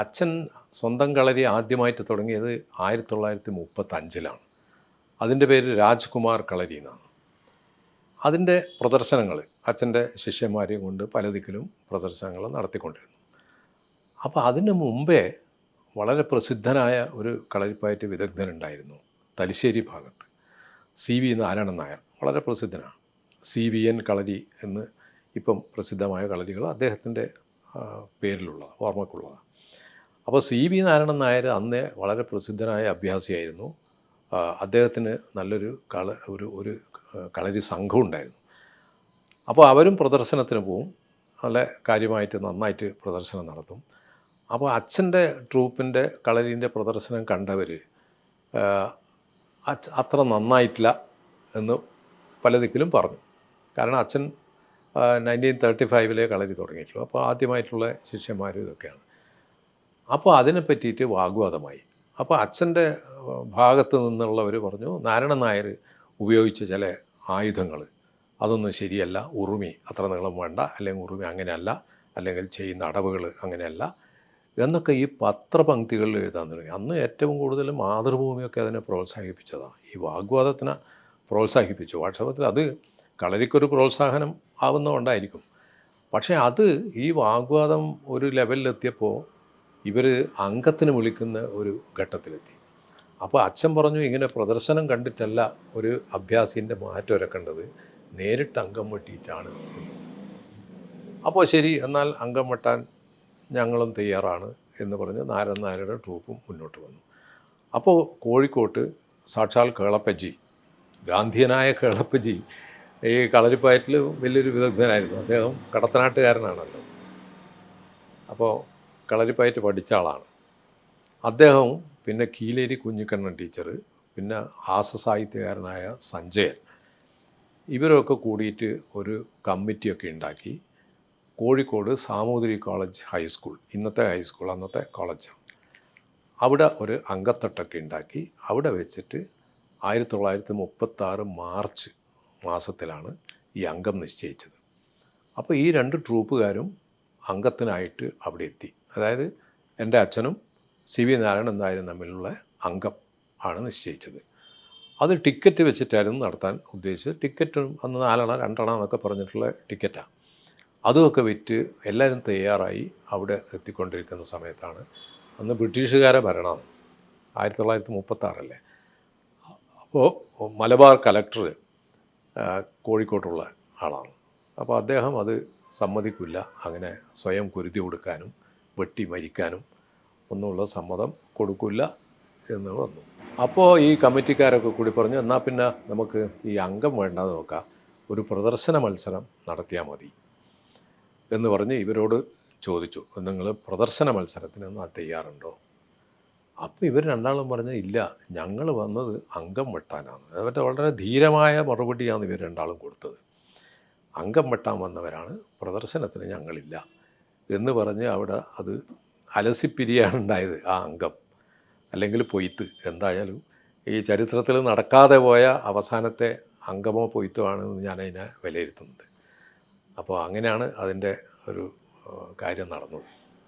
അച്ഛൻ സ്വന്തം കളരി ആദ്യമായിട്ട് തുടങ്ങിയത് ആയിരത്തി തൊള്ളായിരത്തി മുപ്പത്തഞ്ചിലാണ് അതിന്റെ പേര് രാജ്കുമാർ കളരി എന്നാണ്. അതിന്റെ പ്രദർശനങ്ങൾ അച്ഛന്റെ ശിഷ്യന്മാരെയും കൊണ്ട് പല ദിക്കിലും പ്രദർശനങ്ങൾ നടത്തിക്കൊണ്ടിരുന്നു. അപ്പോൾ അതിന് മുമ്പേ വളരെ പ്രസിദ്ധനായ ഒരു കളരിപ്പയറ്റ് വിദഗ്ധനുണ്ടായിരുന്നു തലശ്ശേരി ഭാഗത്ത്. സി വി നാരായണൻ നായർ വളരെ പ്രസിദ്ധനാണ്. സി വി എൻ കളരി എന്ന് ഇപ്പം പ്രസിദ്ധമായ കളരികൾ അദ്ദേഹത്തിന്റെ പേരിലുള്ള ഓർമ്മക്കുള്ളതാണ്. അപ്പോൾ സി വി നാരായണൻ നായർ അന്നേ വളരെ പ്രസിദ്ധനായ അഭ്യാസിയായിരുന്നു. അദ്ദേഹത്തിന് നല്ലൊരു കള ഒരു ഒരു കളരി സംഘം ഉണ്ടായിരുന്നു. അപ്പോൾ അവരും പ്രദർശനത്തിന് പോവും. നല്ല കാര്യമായിട്ട് നന്നായിട്ട് പ്രദർശനം നടത്തും. അപ്പോൾ അച്ഛന്റെ ട്രൂപ്പിന്റെ കളരീന്റെ പ്രദർശനം കണ്ടവർ അത്ര നന്നായിട്ടില്ല എന്ന് പല ദിക്കിലും പറഞ്ഞു. കാരണം അച്ഛൻ നയന്റീൻ തേർട്ടി ഫൈവിലെ കളരി തുടങ്ങിയിട്ടുള്ളൂ. അപ്പോൾ ആദ്യമായിട്ടുള്ള ശിഷ്യന്മാരും ഇതൊക്കെയാണ്. അപ്പോൾ അതിനെ പറ്റിയിട്ട് വാഗ്വാദമായി. അപ്പോൾ അച്ഛന്റെ ഭാഗത്ത് നിന്നുള്ളവർ പറഞ്ഞു നാരായണൻ നായർ ഉപയോഗിച്ച ചില ആയുധങ്ങൾ അതൊന്നും ശരിയല്ല ഉറുമി അത്ര നീളം വേണ്ട അല്ലെങ്കിൽ ഉറുമി അങ്ങനെയല്ല അല്ലെങ്കിൽ ചെയ്യുന്ന അടവുകൾ അങ്ങനെയല്ല എന്നൊക്കെ ഈ പത്രപംക്തികളിൽ എഴുതാൻ തുടങ്ങി. അന്ന് ഏറ്റവും കൂടുതൽ മാതൃഭൂമിയൊക്കെ അതിനെ പ്രോത്സാഹിപ്പിച്ചതാണ് ഈ വാഗ്വാദത്തിനെ പ്രോത്സാഹിപ്പിച്ചു. വാട്സപ്പത്തിൽ അത് കളരിക്കൊരു പ്രോത്സാഹനം ആവുന്നതുകൊണ്ടായിരിക്കും. പക്ഷേ അത് ഈ വാഗ്വാദം ഒരു ലെവലിലെത്തിയപ്പോൾ ഇവർ അംഗത്തിന് വിളിക്കുന്ന ഒരു ഘട്ടത്തിലെത്തി. അപ്പോൾ അച്ഛൻ പറഞ്ഞു ഇങ്ങനെ പ്രദർശനം കണ്ടിട്ടല്ല ഒരു അഭ്യാസിന്റെ മാറ്റം ഇറക്കേണ്ടത് നേരിട്ട് അംഗം വെട്ടിയിട്ടാണ് അപ്പോൾ ശരി എന്നാൽ അംഗം വെട്ടാൻ ഞങ്ങളും തയ്യാറാണ് എന്ന് പറഞ്ഞ് നാരൻ നായരുടെ ട്രൂപ്പും മുന്നോട്ട് വന്നു. അപ്പോൾ കോഴിക്കോട്ട് സാക്ഷാൽ കേളപ്പജി ഗാന്ധിയനായ കേളപ്പജി ഈ കളരിപ്പയറ്റിൽ വലിയൊരു വിദഗ്ധനായിരുന്നു. അദ്ദേഹം കടത്തനാട്ടുകാരനാണല്ലോ. അപ്പോൾ കളരിപ്പയറ്റ് പഠിച്ച ആളാണ്. അദ്ദേഹം പിന്നെ കീലേരി കുഞ്ഞിക്കണ്ണൻ ടീച്ചർ പിന്നെ ഹാസ്യസാഹിത്യകാരനായ സഞ്ജയൻ. ഇവരൊക്കെ കൂടിയിട്ട് ഒരു കമ്മിറ്റിയൊക്കെ ഉണ്ടാക്കി Kozhikode Samoothiri college high school ഇന്നത്തെ ഹൈസ്കൂൾ അന്നത്തെ കോളേജ്. അവിടെ ഒരു അംഗത്തട്ടൊക്കെ ഉണ്ടാക്കി. അവിടെ വെച്ചിട്ട് ആയിരത്തി തൊള്ളായിരത്തി മുപ്പത്താറ് മാർച്ച് മാസത്തിലാണ് ഈ അംഗം നിശ്ചയിച്ചത്. അപ്പോൾ ഈ രണ്ട് ട്രൂപ്പുകാരും അംഗത്തിനായിട്ട് അവിടെ എത്തി. അതായത് എന്റെ അച്ഛനും സി വി നാരായണൻ നായരും തമ്മിലുള്ള അംഗം ആണ് നിശ്ചയിച്ചത്. അത് ടിക്കറ്റ് വെച്ചിട്ടായിരുന്നു നടത്താൻ ഉദ്ദേശിച്ചത്. ടിക്കറ്റും അന്ന് നാലണ രണ്ടെണ്ണ എന്നൊക്കെ പറഞ്ഞിട്ടുള്ള ടിക്കറ്റാണ് അതുമൊക്കെ വിറ്റ് എല്ലാവരും തയ്യാറായി അവിടെ എത്തിക്കൊണ്ടിരിക്കുന്ന സമയത്താണ്. അന്ന് ബ്രിട്ടീഷുകാരെ ഭരണം. ആയിരത്തി തൊള്ളായിരത്തി മുപ്പത്താറല്ലേ അപ്പോൾ മലബാർ കലക്ടർ കോഴിക്കോട്ടുള്ള ആളാണ്. അപ്പോൾ അദ്ദേഹം അത് സമ്മതിക്കില്ല. അങ്ങനെ സ്വയം കുരുതി കൊടുക്കാനും വെട്ടി മരിക്കാനും ഒന്നുമുള്ള സമ്മതം കൊടുക്കില്ല എന്ന് വന്നു. അപ്പോൾ ഈ കമ്മിറ്റിക്കാരൊക്കെ കൂടി പറഞ്ഞു എന്നാൽ പിന്നെ നമുക്ക് ഈ അംഗം വേണ്ടാന്ന് നോക്കാം. ഒരു പ്രദർശന മത്സരം നടത്തിയാൽ മതി. എന്ന് പറഞ്ഞ് ഇവരോട് ചോദിച്ചു നിങ്ങൾ പ്രദർശന മത്സരത്തിന് എന്നാൽ തയ്യാറുണ്ടോ? അപ്പോൾ ഇവർ രണ്ടാളും പറഞ്ഞ ഇല്ല ഞങ്ങൾ വന്നത് അംഗം വെട്ടാനാണ്. അതുപോലെ വളരെ ധീരമായ മറുപടിയാണ് ഇവർ രണ്ടാളും കൊടുത്തത്. അംഗം വെട്ടാൻ വന്നവരാണ് പ്രദർശനത്തിന് ഞങ്ങളില്ല. എന്ന് പറഞ്ഞ് അവിടെ അത് അലസിപ്പിരിയാണ് ഉണ്ടായത് ആ അംഗം. അല്ലെങ്കിൽ പൊയ്ത്ത്. എന്തായാലും ഈ ചരിത്രത്തിൽ നടക്കാതെ പോയ അവസാനത്തെ അംഗമോ പൊയ്ത്തോ ആണെന്ന് അതിനെ വിലയിരുത്തുന്നുണ്ട്. അപ്പോൾ അങ്ങനെയാണ് അതിന്റെ ഒരു കാര്യം നടന്നത്.